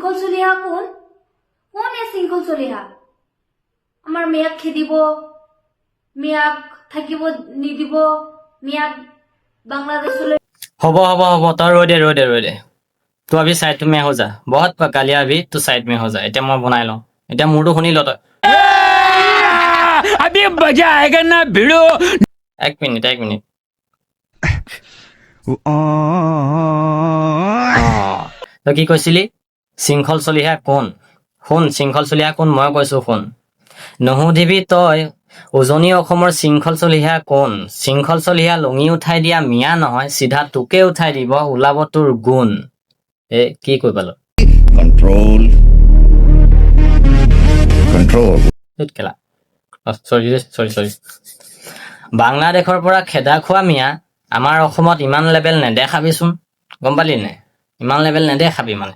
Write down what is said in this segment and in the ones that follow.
শৃংখল চলিহা কোন কোন এই শৃংখল চলিহা আমাৰ মিয়াক খেদিব মিয়াক থাকিব নিদিব মিয়াক বাংলাদেশলৈ হ'ব হ'ব হ'ব তই ৰৈ দে ৰৈ দে ৰৈ দে তোৰ আভি ছাইড মে হৈ যা বহুত কালিয়া আভি তোৰ ছাইড মে হৈ যা এতিয়া মই বনাই লওঁ এতিয়া মোৰতো শুনি ল তই अभी मजा आएगा ना भिड़ो এক মিনিট এক মিনিট ओ অঁ তই কি কৈছিলি শৃংখল চলিহা কোন? শুন শৃংখল চলিহা কোন? মই কৈছো শুন। নুসুধিবি তই উজনি অসমৰ শৃংখল চলিহা কোন? শৃংখল চলিহা লঙি উঠাই দিয়া মিয়া নহয় চিধা তোকে উঠাই দিব ওলাব তোৰ গুণ। এ কি কৈ পালো? কেলা চৰি চৰি চৰি বাংলাদেশৰ পৰা খেদা খোৱা মিয়া আমাৰ অসমত ইমান লেভেল নেদেখাবিচোন। গম পালি নে ইমান লেভেল নেদেখাবি মানে।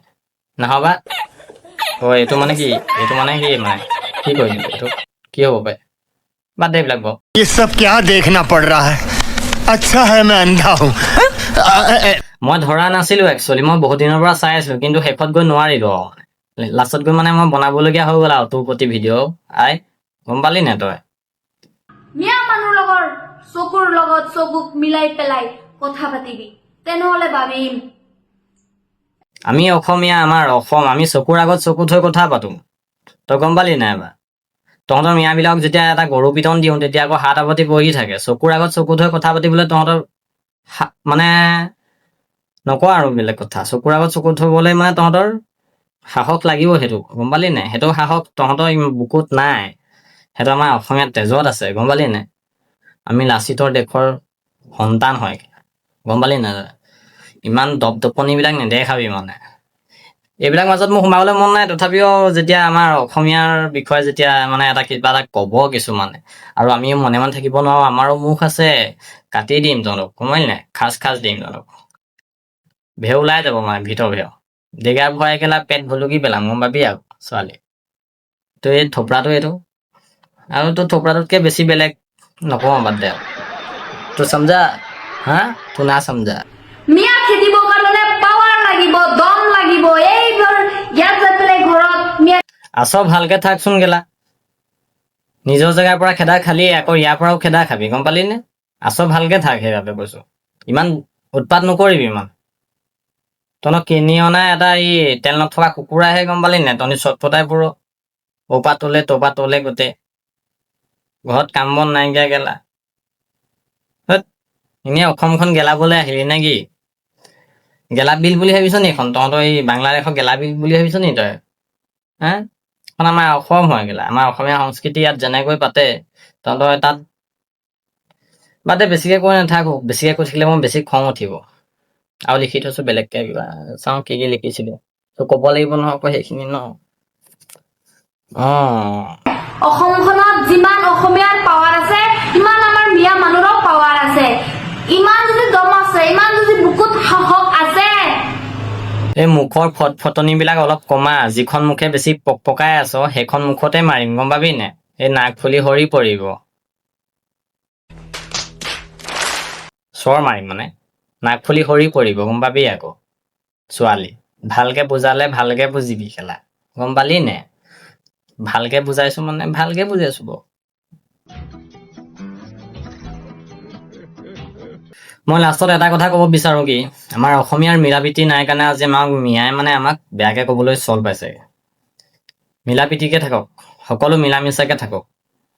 নহবা অ এইটো মানে কি এইটো মানে কি মানে কি কৰিবি এইটো কি হ'ব পাৰে বাদ দে এইবিলাক বাৰু ये सब क्या देखना पड़ रहा है अच्छा है मैं अंधा हूँ মই ধৰা নাছিলো একচুৱেলি মই বহুত দিনৰ পৰা চাই আছিলো কিন্তু শেষত গৈ নোৱাৰিলো আৰু লাষ্টত গৈ মানে মই বনাবলগীয়া হৈ গ'ল আৰু তোৰ প্ৰতি ভিডিঅ' আই গম পালি নে তই মিয়া মানুহ লগৰ চকুৰ লগত চকুক মিলাই পেলাই কথা পাতিবি তেনেহলে ভাবিম আমি অসমীয়া, আমাৰ অসম, আমি চকুৰ আগত চকু থৈ কথা পাতো। তই গম পালি নাই এবাৰ তহঁতৰ মিয়াবিলাকক যেতিয়া এটা গৰু পিটন দিওঁ, তেতিয়া আকৌ হাত আৱতি বহি থাকে। চকুৰ আগত চকু থৈ কথা পাতিবলৈ তহঁতৰ মানে নকওঁ আৰু বেলেগ কথা। চকুৰ আগত চকু থবলৈ মানে তহঁতৰ সাহস লাগিব সেইটো। গম পালি নাই? সেইটো সাহস তহঁতৰ বুকুত নাই। সেইটো আমাৰ অসমীয়া তেজত আছে। গম পালি নাই? আমি লাচিতৰ দেশৰ সন্তান হয়। গম পালি নাই? ইমান দপদপনিবিলাক নেদেখাবি মানে। এইবিলাক মাজত মোৰ সোমাবলৈ মন নাই তথাপিও যেতিয়া আমাৰ অসমীয়াৰ বিষয়ে যেতিয়া মানে এটা কিবা এটা ক'ব কিছুমানে আৰু আমি মনে মনে থাকিব নোৱাৰো আমাৰো মুখ আছে কাটি দিম তহঁতক নাই? খাচ খাচ দিম তহঁতক। ভেও ওলাই যাব মানে ভিতৰ ভেও। ডেগা ভৰাই কেলা পেট ভুলুকি পেলাম গম পাবি আৰু ছোৱালী। তো এই থপৰাটো এইটো। আৰু তোৰ থপৰাটোতকৈ বেছি বেলেগ নকওঁ বাদ দে তোৰ সমজা হা? তোৰ না সমজা মিয়া খেদিবৰ কাৰণে পাৱাৰ লাগিব, দম লাগিব, এইবোৰ ইয়াত যাই পেলাই ঘৰত মিয়া আছ, ভালকে থাকচোন গেলা। নিজৰ জেগাৰ পৰা খেদা খালি, আকৌ ইয়াৰ পৰাও খেদা খাবি, গম পালি নে? আছ, ভালকে থাক সেইবাবে কৈছো। ইমান উৎপাত নকৰিবি ইমান। তহঁতক কিনি অনা এটা এই তেল নথকা কুকুৰাহে, গম পালি নে? তহঁতি চটপটাই পুৰ। অপা তলে, তপা তলে গোটেই। ঘৰত কাম বন নাইকিয়া গেলা। এনেই অসমখন গেলাবলৈ আহিলি নে গেলা বিল বুলি ভাবিছ নি এখন? তহঁতৰ এই বাংলাদেশৰ গেলা বিল বুলি ভাবিছ নি তই? হা? এখন আমাৰ অসম হয় গেলা। আমাৰ অসমীয়া সংস্কৃতি ইয়াত যেনেকৈ পাতে তহঁতৰ তাত বাদে বেছিকে কৈ নাথাকো। বেছিকে কৈ থাকিলে মোৰ বেছি খং উঠিব। আৰু লিখি থৈছো বেলেগকে কিবা। চাওঁ কি কি লিখিছিলো। ক'ব লাগিব নহয় আকৌ সেইখিনি ন? অসমখনত যিমান অসমীয়াৰ পাৱাৰ আছে সিমান আমাৰ মিয়া মানুহৰো পাৱাৰ আছে ইমান যদি দম আছে ইমান যদি বুকুত সাহস আছে এই মুখৰ ফট ফটনিবিলাক অলপ কমা যিখন মুখে বেছি পক পকাই আছ সেইখন মুখতে মাৰিম গম পাবি নে? এই নাক ফুলি সৰি পৰিব। চৰ মাৰিম মানে। নাক ফুলি সৰি পৰিব গম পাবি আকৌ। ছোৱালী ভালকে বুজালে ভালকে বুজিবি খেলা। গম পালি নে? ভালকে বুজাইছো মানে ভালকে বুজাইছো বাৰু মই লাষ্টত এটা কথা ক'ব বিচাৰোঁ কি, আমাৰ অসমীয়াৰ মিলা প্ৰীতি নাই কাৰণে আজি আমাক মিয়াই মানে আমাক বেয়াকে ক'বলৈ চল পাইছে। মিলা প্ৰীতিকে থাকক, সকলো মিলা মিছাকে থাকক,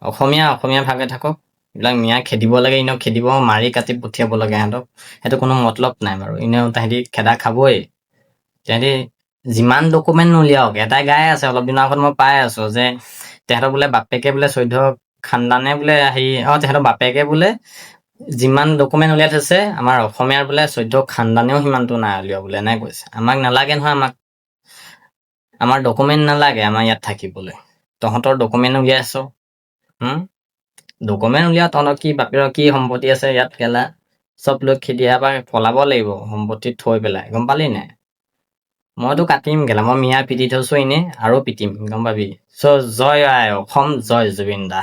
অসমীয়া অসমীয়া ভাগে থাকক, এইবিলাক মিয়া খেদিব লাগে এনেও খেদিব, মাৰি কাটি পঠিয়াব লাগে সিহঁতক, সেইটো কোনো মতলব নাই বাৰু এনেও তাহাঁতি খেদা খাবই। তাহাঁতি যিমান ডকুমেণ্ট নোলিয়াওক এটাই গাই আছে, অলপ দিনৰ আগত মই পাই আছো যে তেহেঁতৰ বোলে বাপেকে বোলে চৈধ্য খানদানে বোলে হেৰি, অঁ তেহেঁতৰ বাপেকে বোলে যিমান ডকুমেণ্ট উলিয়াই থৈছে আমাৰ অসমীয়াৰ বোলে চৈধ্য খানদানেও সিমানটো নাই উলিওৱা বোলে এনে কৈছে। আমাক নালাগে নহয় আমাক আমাৰ ডকুমেণ্ট নালাগে আমাৰ ইয়াত থাকিবলৈ। তহঁতৰ ডকুমেণ্ট উলিয়াইছ হুম? ডকুমেণ্ট উলিয়া তহঁতৰ কি বাপেৰৰ কি সম্পত্তি আছে ইয়াত গেলা? চব লৈ খেদিয়া বা পলাব লাগিব সম্পত্তি থৈ পেলাই। গম পালি নাই? মইতো কাটিম গেলা মই মিয়া পিটি থৈছো এনেই আৰু পিটিম গম পাবি। চ' জয় আই অসম জয় জুবিন দা